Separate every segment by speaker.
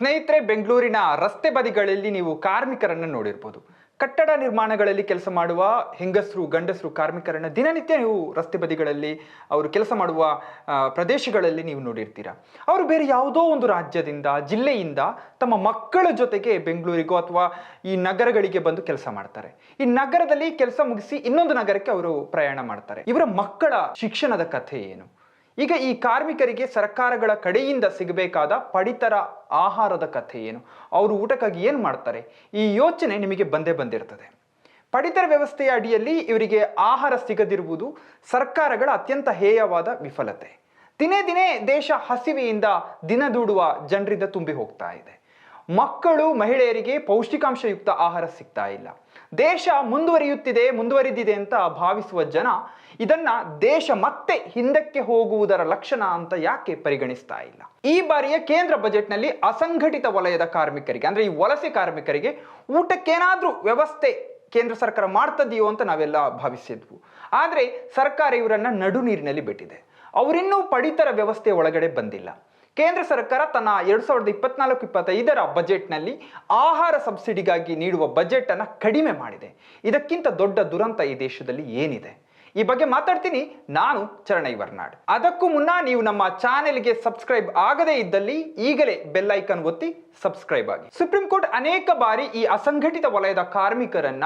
Speaker 1: ಸ್ನೇಹಿತರೆ, ಬೆಂಗಳೂರಿನ ರಸ್ತೆ ಬದಿಗಳಲ್ಲಿ ನೀವು ಕಾರ್ಮಿಕರನ್ನು ನೋಡಿರ್ಬೋದು. ಕಟ್ಟಡ ನಿರ್ಮಾಣಗಳಲ್ಲಿ ಕೆಲಸ ಮಾಡುವ ಹೆಂಗಸರು, ಗಂಡಸರು ಕಾರ್ಮಿಕರನ್ನು ದಿನನಿತ್ಯ ನೀವು ರಸ್ತೆ ಬದಿಗಳಲ್ಲಿ ಅವರು ಕೆಲಸ ಮಾಡುವ ಪ್ರದೇಶಗಳಲ್ಲಿ ನೀವು ನೋಡಿರ್ತೀರಾ. ಅವರು ಬೇರೆ ಯಾವುದೋ ಒಂದು ರಾಜ್ಯದಿಂದ, ಜಿಲ್ಲೆಯಿಂದ ತಮ್ಮ ಮಕ್ಕಳ ಜೊತೆಗೆ ಬೆಂಗಳೂರಿಗೋ ಅಥವಾ ಈ ನಗರಗಳಿಗೆ ಬಂದು ಕೆಲಸ ಮಾಡ್ತಾರೆ. ಈ ನಗರದಲ್ಲಿ ಕೆಲಸ ಮುಗಿಸಿ ಇನ್ನೊಂದು ನಗರಕ್ಕೆ ಅವರು ಪ್ರಯಾಣ ಮಾಡ್ತಾರೆ. ಇವರ ಮಕ್ಕಳ ಶಿಕ್ಷಣದ ಕಥೆ ಏನು? ಈಗ ಈ ಕಾರ್ಮಿಕರಿಗೆ ಸರ್ಕಾರಗಳ ಕಡೆಯಿಂದ ಸಿಗಬೇಕಾದ ಪಡಿತರ ಆಹಾರದ ಕಥೆ ಏನು? ಅವರು ಊಟಕ್ಕಾಗಿ ಏನು ಮಾಡ್ತಾರೆ? ಈ ಯೋಚನೆ ನಿಮಗೆ ಬಂದೇ ಬಂದಿರ್ತದೆ. ಪಡಿತರ ವ್ಯವಸ್ಥೆಯ ಅಡಿಯಲ್ಲಿ ಇವರಿಗೆ ಆಹಾರ ಸಿಗದಿರುವುದು ಸರ್ಕಾರಗಳ ಅತ್ಯಂತ ಹೇಯವಾದ ವಿಫಲತೆ. ದಿನೇ ದಿನೇ ದೇಶ ಹಸಿವೆಯಿಂದ ದಿನದೂಡುವ ಜನರಿಂದ ತುಂಬಿ ಹೋಗ್ತಾ ಇದೆ. ಮಕ್ಕಳು ಮಹಿಳೆಯರಿಗೆ ಪೌಷ್ಟಿಕಾಂಶಯುಕ್ತ ಆಹಾರ ಸಿಗ್ತಾ ಇಲ್ಲ. ದೇಶ ಮುಂದುವರಿಯುತ್ತಿದೆ, ಮುಂದುವರಿದಿದೆ ಅಂತ ಭಾವಿಸುವ ಜನ ಇದನ್ನ ದೇಶ ಮತ್ತೆ ಹಿಂದಕ್ಕೆ ಹೋಗುವುದರ ಲಕ್ಷಣ ಅಂತ ಯಾಕೆ ಪರಿಗಣಿಸ್ತಾ ಇಲ್ಲ? ಈ ಬಾರಿಯ ಕೇಂದ್ರ ಬಜೆಟ್ನಲ್ಲಿ ಅಸಂಘಟಿತ ವಲಯದ ಕಾರ್ಮಿಕರಿಗೆ, ಅಂದ್ರೆ ಈ ವಲಸೆ ಕಾರ್ಮಿಕರಿಗೆ ಊಟಕ್ಕೇನಾದ್ರೂ ವ್ಯವಸ್ಥೆ ಕೇಂದ್ರ ಸರ್ಕಾರ ಮಾಡ್ತದೆಯೋ ಅಂತ ನಾವೆಲ್ಲ ಭಾವಿಸಿದ್ವು. ಆದರೆ ಸರ್ಕಾರ ಇವರನ್ನ ನಡು ನೀರಿನಲ್ಲಿ ಬಿಟ್ಟಿದೆ. ಅವರಿನ್ನೂ ಪಡಿತರ ವ್ಯವಸ್ಥೆ ಒಳಗಡೆ ಬಂದಿಲ್ಲ. ಕೇಂದ್ರ ಸರ್ಕಾರ ತನ್ನ ಎರಡು ಸಾವಿರದ ಇಪ್ಪತ್ನಾಲ್ಕು, ಇಪ್ಪತ್ತೈದರ ಬಜೆಟ್ನಲ್ಲಿ ಆಹಾರ ಸಬ್ಸಿಡಿಗಾಗಿ ನೀಡುವ ಬಜೆಟ್ ಅನ್ನ ಕಡಿಮೆ ಮಾಡಿದೆ. ಇದಕ್ಕಿಂತ ದೊಡ್ಡ ದುರಂತ ಈ ದೇಶದಲ್ಲಿ ಏನಿದೆ? ಈ ಬಗ್ಗೆ ಮಾತಾಡ್ತೀನಿ. ನಾನು ಚರಣೈ ವರ್ನಾಡ್. ಅದಕ್ಕೂ ಮುನ್ನ ನೀವು ನಮ್ಮ ಚಾನೆಲ್ಗೆ ಸಬ್ಸ್ಕ್ರೈಬ್ ಆಗದೇ ಇದ್ದಲ್ಲಿ ಈಗಲೇ ಬೆಲ್ ಐಕನ್ ಒತ್ತಿ ಸಬ್ಸ್ಕ್ರೈಬ್ ಆಗಿ. ಸುಪ್ರೀಂ ಕೋರ್ಟ್ ಅನೇಕ ಬಾರಿ ಈ ಅಸಂಘಟಿತ ವಲಯದ ಕಾರ್ಮಿಕರನ್ನ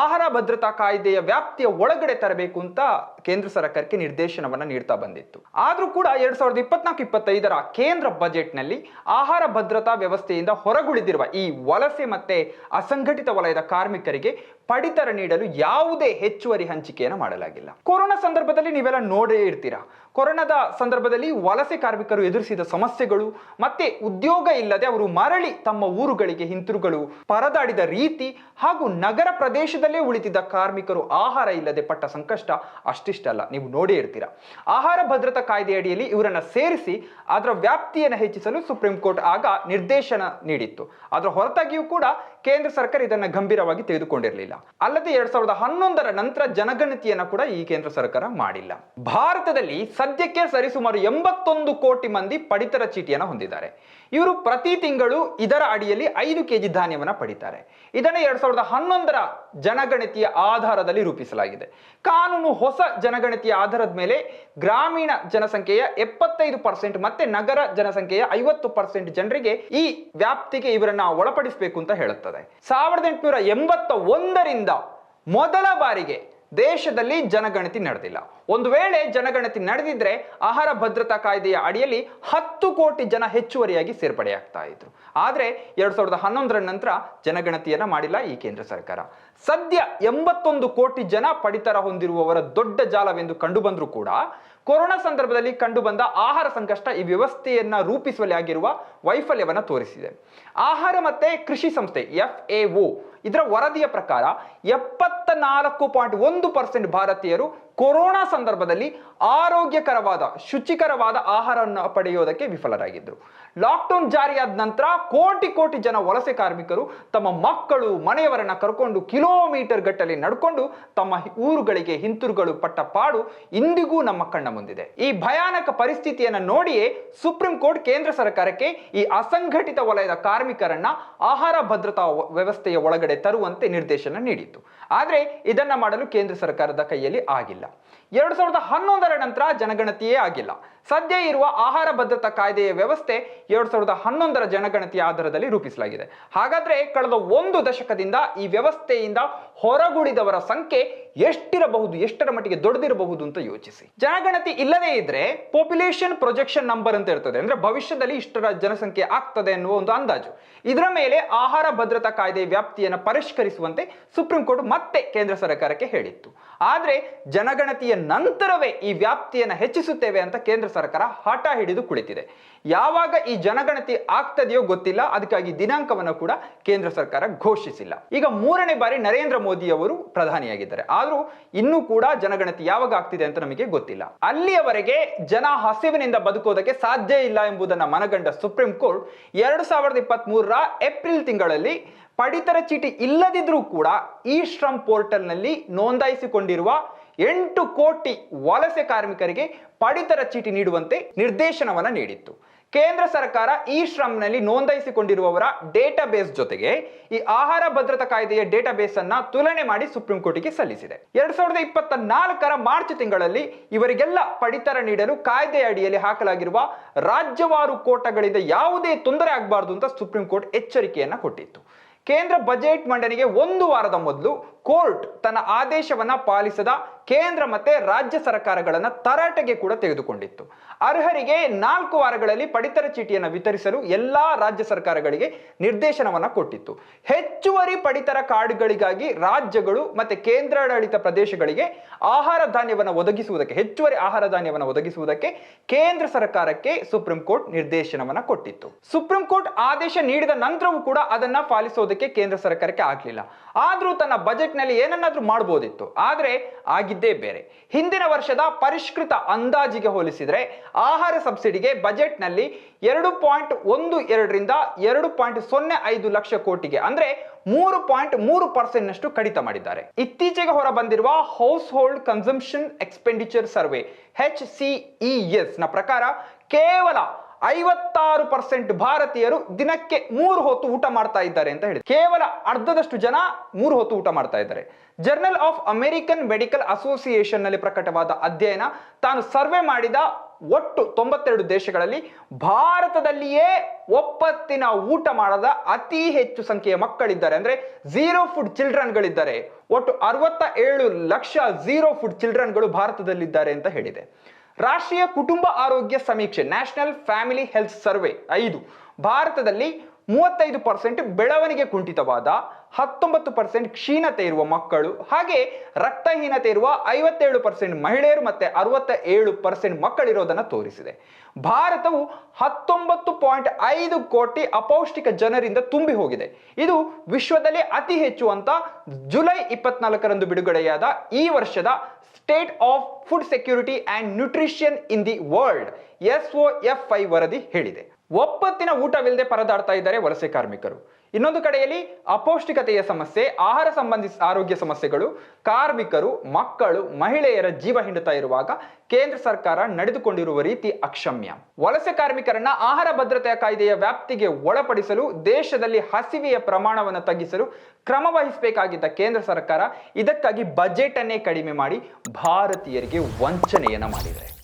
Speaker 1: ಆಹಾರ ಭದ್ರತಾ ಕಾಯ್ದೆಯ ವ್ಯಾಪ್ತಿಯ ಒಳಗಡೆ ತರಬೇಕು ಅಂತ ಕೇಂದ್ರ ಸರ್ಕಾರಕ್ಕೆ ನಿರ್ದೇಶನವನ್ನ ನೀಡ್ತಾ ಬಂದಿತ್ತು. ಆದ್ರೂ ಕೂಡ ಎರಡ್ ಸಾವಿರದ ಇಪ್ಪತ್ನಾಲ್ಕು, ಇಪ್ಪತ್ತೈದರ ಕೇಂದ್ರ ಬಜೆಟ್ನಲ್ಲಿ ಆಹಾರ ಭದ್ರತಾ ವ್ಯವಸ್ಥೆಯಿಂದ ಹೊರಗುಳಿದಿರುವ ಈ ವಲಸೆ ಮತ್ತೆ ಅಸಂಘಟಿತ ವಲಯದ ಕಾರ್ಮಿಕರಿಗೆ ಪಡಿತರ ನೀಡಲು ಯಾವುದೇ ಹೆಚ್ಚುವರಿ ಹಂಚಿಕೆಯನ್ನು ಮಾಡಲಾಗಿಲ್ಲ. ಕೊರೋನಾ ಸಂದರ್ಭದಲ್ಲಿ ನೀವೆಲ್ಲ ನೋಡೇ ಇರ್ತೀರಾ? ಕೊರೋನಾದ ಸಂದರ್ಭದಲ್ಲಿ ವಲಸೆ ಕಾರ್ಮಿಕರು ಎದುರಿಸಿದ ಸಮಸ್ಯೆಗಳು, ಮತ್ತೆ ಉದ್ಯೋಗ ಇಲ್ಲದೆ ಅವರು ಮರಳಿ ತಮ್ಮ ಊರುಗಳಿಗೆ ಹಿಂತಿರುಗಲು ಪರದಾಡಿದ ರೀತಿ ಹಾಗೂ ನಗರ ಪ್ರದೇಶದಲ್ಲೇ ಉಳಿತಿದ್ದ ಕಾರ್ಮಿಕರು ಆಹಾರ ಇಲ್ಲದೆ ಪಟ್ಟ ಸಂಕಷ್ಟ ಅಷ್ಟಿಷ್ಟಲ್ಲ. ನೀವು ನೋಡೇ ಇರ್ತೀರಾ. ಆಹಾರ ಭದ್ರತಾ ಕಾಯ್ದೆ ಅಡಿಯಲ್ಲಿ ಇವರನ್ನ ಸೇರಿಸಿ ಅದರ ವ್ಯಾಪ್ತಿಯನ್ನು ಹೆಚ್ಚಿಸಲು ಸುಪ್ರೀಂ ಕೋರ್ಟ್ ಆಗ ನಿರ್ದೇಶನ ನೀಡಿತ್ತು. ಅದರ ಹೊರತಾಗಿಯೂ ಕೂಡ ಕೇಂದ್ರ ಸರ್ಕಾರ ಇದನ್ನ ಗಂಭೀರವಾಗಿ ತೆಗೆದುಕೊಂಡಿರಲಿಲ್ಲ. ಅಲ್ಲದೆ ಎರಡ್ ಸಾವಿರದ ಹನ್ನೊಂದರ ನಂತರ ಜನಗಣತಿಯನ್ನ ಕೂಡ ಈ ಕೇಂದ್ರ ಸರ್ಕಾರ ಮಾಡಿಲ್ಲ. ಭಾರತದಲ್ಲಿ ಸದ್ಯಕ್ಕೆ ಸರಿಸುಮಾರು ಎಂಬತ್ತೊಂದು ಕೋಟಿ ಮಂದಿ ಪಡಿತರ ಚೀಟಿಯನ್ನು ಹೊಂದಿದ್ದಾರೆ. ಇವರು ಪ್ರತಿ ತಿಂಗಳು ಇದರ ಅಡಿಯಲ್ಲಿ ಐದು ಕೆಜಿ ಧಾನ್ಯವನ್ನು ಪಡಿತಾರೆ. ಇದನ್ನು ಎರಡ್ ಸಾವಿರದ ಹನ್ನೊಂದರ ಜನಗಣತಿಯ ಆಧಾರದಲ್ಲಿ ರೂಪಿಸಲಾಗಿದೆ. ಕಾನೂನು ಹೊಸ ಜನಗಣತಿಯ ಆಧಾರದ ಮೇಲೆ ಗ್ರಾಮೀಣ ಜನಸಂಖ್ಯೆಯ ಎಪ್ಪತ್ತೈದು ಪರ್ಸೆಂಟ್ ಮತ್ತೆ ನಗರ ಜನಸಂಖ್ಯೆಯ ಐವತ್ತು ಪರ್ಸೆಂಟ್ ಜನರಿಗೆ ಈ ವ್ಯಾಪ್ತಿಗೆ ಇವರನ್ನ ಒಳಪಡಿಸಬೇಕು ಅಂತ ಹೇಳುತ್ತದೆ. ಸಾವಿರದ ಎಂಟುನೂರ ಎಂಬತ್ತ ಒಂದರಿಂದ ಮೊದಲ ಬಾರಿಗೆ ದೇಶದಲ್ಲಿ ಜನಗಣತಿ ನಡೆದಿಲ್ಲ. ಒಂದು ವೇಳೆ ಜನಗಣತಿ ನಡೆದಿದ್ರೆ ಆಹಾರ ಭದ್ರತಾ ಕಾಯ್ದೆಯ ಅಡಿಯಲ್ಲಿ ಹತ್ತು ಕೋಟಿ ಜನ ಹೆಚ್ಚುವರಿಯಾಗಿ ಸೇರ್ಪಡೆಯಾಗ್ತಾ ಇದ್ರು. ಆದ್ರೆ ಎರಡ್ ಸಾವಿರದ ಹನ್ನೊಂದರ ನಂತರ ಜನಗಣತಿಯನ್ನ ಮಾಡಿಲ್ಲ ಈ ಕೇಂದ್ರ ಸರ್ಕಾರ. ಸದ್ಯ ಎಂಬತ್ತೊಂದು ಕೋಟಿ ಜನ ಪಡಿತರ ಹೊಂದಿರುವವರ ದೊಡ್ಡ ಜಾಲವೆಂದು ಕಂಡು ಬಂದರೂ ಕೂಡ ಕೊರೋನಾ ಸಂದರ್ಭದಲ್ಲಿ ಕಂಡುಬಂದ ಆಹಾರ ಸಂಕಷ್ಟ ಈ ವ್ಯವಸ್ಥೆಯನ್ನ ರೂಪಿಸುವಲ್ಲಿ ಆಗಿರುವ ವೈಫಲ್ಯವನ್ನು ತೋರಿಸಿದೆ. ಆಹಾರ ಮತ್ತೆ ಕೃಷಿ ಸಂಸ್ಥೆ ಎಫ್ ಎ ಇದರ ವರದಿಯ ಪ್ರಕಾರ ಎಪ್ಪತ್ತ ನಾಲ್ಕು ಪಾಯಿಂಟ್ ಒಂದು ಪರ್ಸೆಂಟ್ ಭಾರತೀಯರು ಕೊರೋನಾ ಸಂದರ್ಭದಲ್ಲಿ ಆರೋಗ್ಯಕರವಾದ, ಶುಚಿಕರವಾದ ಆಹಾರವನ್ನು ಪಡೆಯೋದಕ್ಕೆ ವಿಫಲರಾಗಿದ್ದರು ಲಾಕ್ಡೌನ್ ಜಾರಿಯಾದ ನಂತರ ಕೋಟಿ ಕೋಟಿ ಜನ ವಲಸೆ ಕಾರ್ಮಿಕರು ತಮ್ಮ ಮಕ್ಕಳು, ಮನೆಯವರನ್ನ ಕರ್ಕೊಂಡು ಕಿಲೋಮೀಟರ್ ಗಟ್ಟಲೆ ನಡ್ಕೊಂಡು ತಮ್ಮ ಊರುಗಳಿಗೆ ಹಿಂತಿರುಗಲು ಪಟ್ಟ ಪಾಡು ಇಂದಿಗೂ ನಮ್ಮ ಕಣ್ಣ ಮುಂದಿದೆ. ಈ ಭಯಾನಕ ಪರಿಸ್ಥಿತಿಯನ್ನು ನೋಡಿಯೇ ಸುಪ್ರೀಂ ಕೋರ್ಟ್ ಕೇಂದ್ರ ಸರ್ಕಾರಕ್ಕೆ ಈ ಅಸಂಘಟಿತ ವಲಯದ ಕಾರ್ಮಿಕರನ್ನ ಆಹಾರ ಭದ್ರತಾ ವ್ಯವಸ್ಥೆಯ ಒಳಗಡೆ ತರುವಂತೆ ನಿರ್ದೇಶನ ನೀಡಿತ್ತು. ಆದರೆ ಇದನ್ನ ಮಾಡಲು ಕೇಂದ್ರ ಸರ್ಕಾರದ ಕೈಯಲ್ಲಿ ಆಗಿಲ್ಲ. ಎರಡು ಸಾವಿರದ ಹನ್ನೊಂದರ ನಂತರ ಜನಗಣತಿಯೇ ಆಗಿಲ್ಲ. ಸದ್ಯ ಇರುವ ಆಹಾರ ಭದ್ರತಾ ಕಾಯ್ದೆಯ ವ್ಯವಸ್ಥೆ ಎರಡು ಸಾವಿರದ ಹನ್ನೊಂದರ ಜನಗಣತಿಯ ಆಧಾರದಲ್ಲಿ ರೂಪಿಸಲಾಗಿದೆ. ಹಾಗಾದ್ರೆ ಕಳೆದ ಒಂದು ದಶಕದಿಂದ ಈ ವ್ಯವಸ್ಥೆಯಿಂದ ಹೊರಗುಳಿದವರ ಸಂಖ್ಯೆ ಎಷ್ಟಿರಬಹುದು, ಎಷ್ಟರ ಮಟ್ಟಿಗೆ ದೊಡ್ಡದಿರಬಹುದು ಅಂತ ಯೋಚಿಸಿ. ಜನಗಣತಿ ಇಲ್ಲದೇ ಇದ್ರೆ ಪಾಪ್ಯುಲೇಷನ್ ಪ್ರೊಜೆಕ್ಷನ್ ನಂಬರ್ ಅಂತ ಇರ್ತದೆ. ಅಂದ್ರೆ ಭವಿಷ್ಯದಲ್ಲಿ ಇಷ್ಟರ ಜನಸಂಖ್ಯೆ ಆಗ್ತದೆ ಅನ್ನುವ ಒಂದು ಅಂದಾಜು. ಇದರ ಮೇಲೆ ಆಹಾರ ಭದ್ರತಾ ಕಾಯ್ದೆ ವ್ಯಾಪ್ತಿಯನ್ನು ಪರಿಷ್ಕರಿಸುವಂತೆ ಸುಪ್ರೀಂ ಕೋರ್ಟ್ ಮತ್ತೆ ಕೇಂದ್ರ ಸರ್ಕಾರಕ್ಕೆ ಹೇಳಿತ್ತು. ಆದ್ರೆ ಜನಗಣತಿಯ ನಂತರವೇ ಈ ವ್ಯಾಪ್ತಿಯನ್ನು ಹೆಚ್ಚಿಸುತ್ತೇವೆ ಅಂತ ಕೇಂದ್ರ ಸರ್ಕಾರ ಹಠ ಹಿಡಿದು ಕುಳಿತಿದೆ. ಯಾವಾಗ ಈ ಜನಗಣತಿ ಆಗ್ತದೆಯೋ ಗೊತ್ತಿಲ್ಲ, ಅದಕ್ಕಾಗಿ ದಿನಾಂಕವನ್ನು ಕೂಡ ಕೇಂದ್ರ ಸರ್ಕಾರ ಘೋಷಿಸಿಲ್ಲ. ಈಗ ಮೂರನೇ ಬಾರಿ ನರೇಂದ್ರ ಮೋದಿ ಅವರು ಪ್ರಧಾನಿಯಾಗಿದ್ದಾರೆ. ಆದರೂ ಇನ್ನೂ ಕೂಡ ಜನಗಣತಿ ಯಾವಾಗ ಆಗ್ತಿದೆ ಅಂತ ನಮಗೆ ಗೊತ್ತಿಲ್ಲ. ಅಲ್ಲಿಯವರೆಗೆ ಜನ ಹಸಿವಿನಿಂದ ಬದುಕೋದಕ್ಕೆ ಸಾಧ್ಯ ಇಲ್ಲ ಎಂಬುದನ್ನು ಮನಗಂಡ ಸುಪ್ರೀಂ ಕೋರ್ಟ್ ಎರಡು ಸಾವಿರದ ಇಪ್ಪತ್ತ್ ಏಪ್ರಿಲ್ ತಿಂಗಳಲ್ಲಿ ಪಡಿತರ ಚೀಟಿ ಇಲ್ಲದಿದ್ರೂ ಕೂಡ ಈ ಶ್ರಮ್ ಪೋರ್ಟಲ್ನಲ್ಲಿ ನೋಂದಾಯಿಸಿಕೊಂಡಿರುವ ಎಂಟು ಕೋಟಿ ವಲಸೆ ಕಾರ್ಮಿಕರಿಗೆ ಪಡಿತರ ಚೀಟಿ ನೀಡುವಂತೆ ನಿರ್ದೇಶನವನ್ನು ನೀಡಿತ್ತು. ಕೇಂದ್ರ ಸರ್ಕಾರ ಈ ಶ್ರಮ್ನಲ್ಲಿ ನೋಂದಾಯಿಸಿಕೊಂಡಿರುವವರ ಡೇಟಾಬೇಸ್ ಜೊತೆಗೆ ಈ ಆಹಾರ ಭದ್ರತಾ ಕಾಯ್ದೆಯ ಡೇಟಾಬೇಸ್ ಅನ್ನ ತುಲನೆ ಮಾಡಿ ಸುಪ್ರೀಂ ಕೋರ್ಟಿಗೆ ಸಲ್ಲಿಸಿದೆ. ಎರಡ್ ಸಾವಿರದ ಇಪ್ಪತ್ತ ನಾಲ್ಕರ ಮಾರ್ಚ್ ತಿಂಗಳಲ್ಲಿ ಇವರಿಗೆಲ್ಲ ಪಡಿತರ ನೀಡಲು ಕಾಯ್ದೆಯ ಅಡಿಯಲ್ಲಿ ಹಾಕಲಾಗಿರುವ ರಾಜ್ಯವಾರು ಕೋಟಗಳಿಂದ ಯಾವುದೇ ತೊಂದರೆ ಆಗಬಾರದು ಅಂತ ಸುಪ್ರೀಂ ಕೋರ್ಟ್ ಎಚ್ಚರಿಕೆಯನ್ನ ಕೊಟ್ಟಿತ್ತು. ಕೇಂದ್ರ ಬಜೆಟ್ ಮಂಡನೆಗೆ ಒಂದು ವಾರದ ಮೊದಲು ಕೋರ್ಟ್ ತನ್ನ ಆದೇಶವನ್ನ ಪಾಲಿಸದ ಕೇಂದ್ರ ಮತ್ತೆ ರಾಜ್ಯ ಸರ್ಕಾರಗಳನ್ನ ತರಾಟೆಗೆ ಕೂಡ ತೆಗೆದುಕೊಂಡಿತ್ತು. ಅರ್ಹರಿಗೆ ನಾಲ್ಕು ವಾರಗಳಲ್ಲಿ ಪಡಿತರ ಚೀಟಿಯನ್ನು ವಿತರಿಸಲು ಎಲ್ಲಾ ರಾಜ್ಯ ಸರ್ಕಾರಗಳಿಗೆ ನಿರ್ದೇಶನವನ್ನ ಕೊಟ್ಟಿತ್ತು. ಹೆಚ್ಚುವರಿ ಪಡಿತರ ಕಾರ್ಡ್ಗಳಿಗಾಗಿ ರಾಜ್ಯಗಳು ಮತ್ತೆ ಕೇಂದ್ರಾಡಳಿತ ಪ್ರದೇಶಗಳಿಗೆ ಆಹಾರ ಧಾನ್ಯವನ್ನು ಒದಗಿಸುವುದಕ್ಕೆ, ಹೆಚ್ಚುವರಿ ಆಹಾರ ಧಾನ್ಯವನ್ನು ಒದಗಿಸುವುದಕ್ಕೆ ಕೇಂದ್ರ ಸರ್ಕಾರಕ್ಕೆ ಸುಪ್ರೀಂ ಕೋರ್ಟ್ ನಿರ್ದೇಶನವನ್ನ ಕೊಟ್ಟಿತ್ತು. ಸುಪ್ರೀಂ ಕೋರ್ಟ್ ಆದೇಶ ನೀಡಿದ ನಂತರವೂ ಕೂಡ ಅದನ್ನ ಪಾಲಿಸೋದಕ್ಕೆ ಕೇಂದ್ರ ಸರ್ಕಾರಕ್ಕೆ ಆಗ್ಲಿಲ್ಲ. ಆದ್ರೂ ತನ್ನ ಬಜೆಟ್ ನಲ್ಲಿ ಏನನ್ನಾದರೂ ಮಾಡ್ಬೋದಿತ್ತು, ಆದರೆ ಆಗಿದ್ದೇ ಬೇರೆ. ಹಿಂದಿನ ವರ್ಷದ ಪರಿಷ್ಕೃತ ಅಂದಾಜಿಗೆ ಹೋಲಿಸಿದರೆ ಆಹಾರ ಸಬ್ಸಿಡಿಗೆ ಬಜೆಟ್ನಲ್ಲಿ ಎರಡು ಪಾಯಿಂಟ್ ಒಂದು ಎರಡರಿಂದ ಎರಡು ಪಾಯಿಂಟ್ ಸೊನ್ನೆ ಐದು ಲಕ್ಷ ಕೋಟಿಗೆ, ಅಂದರೆ ಮೂರು ಪಾಯಿಂಟ್ ಮೂರು ಪರ್ಸೆಂಟ್ನಷ್ಟು ಕಡಿತ ಮಾಡಿದ್ದಾರೆ. ಇತ್ತೀಚೆಗೆ ಹೊರಬಂದಿರುವ household consumption expenditure survey H E ನ ಪ್ರಕಾರ ಕೇವಲ ಐವತ್ತಾರು ಪರ್ಸೆಂಟ್ ಭಾರತೀಯರು ದಿನಕ್ಕೆ ಮೂರು ಹೊತ್ತು ಊಟ ಮಾಡ್ತಾ ಇದ್ದಾರೆ ಅಂತ ಹೇಳಿದ್ರು. ಕೇವಲ ಅರ್ಧದಷ್ಟು ಜನ ಮೂರು ಹೊತ್ತು ಊಟ ಮಾಡ್ತಾ ಇದ್ದಾರೆ. ಜರ್ನಲ್ ಆಫ್ ಅಮೆರಿಕನ್ ಮೆಡಿಕಲ್ ಅಸೋಸಿಯೇಷನ್ನಲ್ಲಿ ಪ್ರಕಟವಾದ ಅಧ್ಯಯನ ತಾನು ಸರ್ವೆ ಮಾಡಿದ ಒಟ್ಟು ತೊಂಬತ್ತೆರಡು ದೇಶಗಳಲ್ಲಿ ಭಾರತದಲ್ಲಿಯೇ ಒಪ್ಪತ್ತಿನ ಊಟ ಮಾಡದ ಅತಿ ಹೆಚ್ಚು ಸಂಖ್ಯೆಯ ಮಕ್ಕಳಿದ್ದಾರೆ. ಅಂದ್ರೆ ಝೀರೋ ಫುಡ್ ಚಿಲ್ಡ್ರನ್ಗಳಿದ್ದಾರೆ ಒಟ್ಟು ಅರವತ್ತ ಏಳು ಲಕ್ಷ ಝೀರೋ ಫುಡ್ ಚಿಲ್ಡ್ರನ್ಗಳು ಭಾರತದಲ್ಲಿದ್ದಾರೆ ಅಂತ ಹೇಳಿದೆ. ರಾಷ್ಟ್ರೀಯ ಕುಟುಂಬ ಆರೋಗ್ಯ ಸಮೀಕ್ಷೆ ನ್ಯಾಷನಲ್ ಫ್ಯಾಮಿಲಿ ಹೆಲ್ತ್ ಸರ್ವೆ ಐದು. ಭಾರತದಲ್ಲಿ ಮೂವತ್ತೈದು ಪರ್ಸೆಂಟ್ ಬೆಳವಣಿಗೆ ಕುಂಠಿತವಾದ, ಹತ್ತೊಂಬತ್ತು ಪರ್ಸೆಂಟ್ ಕ್ಷೀಣತೆ ಇರುವ ಮಕ್ಕಳು, ಹಾಗೆ ರಕ್ತಹೀನತೆ ಇರುವ ಐವತ್ತೇಳು ಪರ್ಸೆಂಟ್ ಮಹಿಳೆಯರು ಮತ್ತೆ ಅರವತ್ತ ಏಳು ಪರ್ಸೆಂಟ್ ಮಕ್ಕಳಿರೋದನ್ನು ತೋರಿಸಿದೆ. ಭಾರತವು ಹತ್ತೊಂಬತ್ತು ಪಾಯಿಂಟ್ ಐದು ಕೋಟಿ ಅಪೌಷ್ಟಿಕ ಜನರಿಂದ ತುಂಬಿ ಹೋಗಿದೆ. ಇದು ವಿಶ್ವದಲ್ಲಿ ಅತಿ ಹೆಚ್ಚು ಅಂತ ಜುಲೈ ಇಪ್ಪತ್ನಾಲ್ಕರಂದು ಬಿಡುಗಡೆಯಾದ ಈ ವರ್ಷದ state of food security and nutrition in the world S O F I ವರದಿ ಹೇಳಿದೆ. ಒಪ್ಪತ್ತಿನ ಊಟವಿಲ್ಲದೆ ಪರದಾಡ್ತಾ ಇದ್ದಾರೆ ವಲಸೆ ಕಾರ್ಮಿಕರು. ಇನ್ನೊಂದು ಕಡೆಯಲ್ಲಿ ಅಪೌಷ್ಟಿಕತೆಯ ಸಮಸ್ಯೆ, ಆಹಾರ ಸಂಬಂಧಿ ಆರೋಗ್ಯ ಸಮಸ್ಯೆಗಳು, ಕಾರ್ಮಿಕರು, ಮಕ್ಕಳು, ಮಹಿಳೆಯರ ಜೀವ ಹಿಂಡುತ್ತಾ ಇರುವಾಗ ಕೇಂದ್ರ ಸರ್ಕಾರ ನಡೆದುಕೊಂಡಿರುವ ರೀತಿ ಅಕ್ಷಮ್ಯ. ವಲಸೆ ಕಾರ್ಮಿಕರನ್ನ ಆಹಾರ ಭದ್ರತೆಯ ಕಾಯ್ದೆಯ ವ್ಯಾಪ್ತಿಗೆ ಒಳಪಡಿಸಲು ದೇಶದಲ್ಲಿ ಹಸಿವೆಯ ಪ್ರಮಾಣವನ್ನು ತಗ್ಗಿಸಲು ಕ್ರಮ ವಹಿಸಬೇಕಾಗಿದ್ದ ಕೇಂದ್ರ ಸರ್ಕಾರ ಇದಕ್ಕಾಗಿ ಬಜೆಟ್ ಅನ್ನೇ ಕಡಿಮೆ ಮಾಡಿ ಭಾರತೀಯರಿಗೆ ವಂಚನೆಯನ್ನ ಮಾಡಿದರೆ